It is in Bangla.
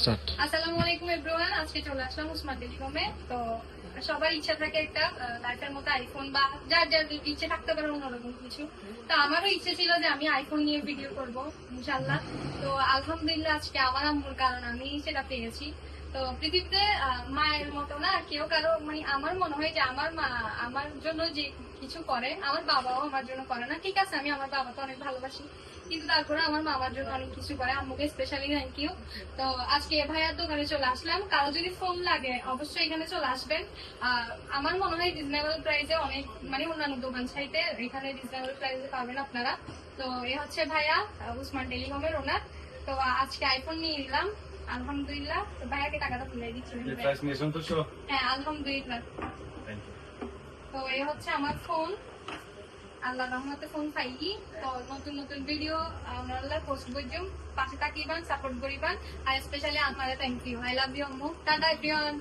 স্টার্ট। আসসালামু আলাইকুম এভরিওয়ান আজকে চলে আসলাম উসমান টেলিকমে তো সবার ইচ্ছা থাকে একটা লাইফের মতো আইফোন বা যার যার ইচ্ছে থাকতে পারে অন্যরকম কিছু। তো আমারও ইচ্ছে ছিল যে আমি আইফোন নিয়ে ভিডিও করব ইনশাল্লাহ তো আলহামদুলিল্লাহ আজকে আমার আম্মুর কারণ আমি সেটা পেয়েছি। তো পৃথিবীতে মায়ের না। কেউ কারও মানে আমার মনে হয় যে আমার মা আমার জন্য যে কিছু করে, আমার বাবাও আমার জন্য করে না। ঠিক আছে, আমি আমার বাবাকে অনেক ভালোবাসি, কিন্তু তারপরে আমার মামার জন্য অনেক কিছু করে, আম্মুকে স্পেশালি থ্যাংক ইউ তো আজকে ভাইয়ার দোকানে চলে আসলাম। কারও যদি ফোন লাগে, অবশ্যই এখানে চলে আসবেন। আমার মনে হয় রিজনেবল প্রাইসে অনেক মানে অন্যান্য দোকান চাইতে এখানে রিজনেবল প্রাইসে পাবেন আপনারা। তো এ হচ্ছে ভাইয়া উসমান টেলিকমের ওনার তো আজকে আইফোন নিয়ে নিলাম। আলহামদুলিল্লাহ তো ভাইয়াকে টাকাটা তুলে দিচ্ছি হ্যাঁ আলহামদুলিল্লাহ। তো এই হচ্ছে আমার ফোন আল্লাহ রহমতে ফোন পাইকি তো নতুন নতুন ভিডিও আমরা পোস্ট করছুম পাশে থাকিবান সাপোর্ট করিবান। আর স্পেশালি আপনারা thank you I love you আম্মু। Tata everyone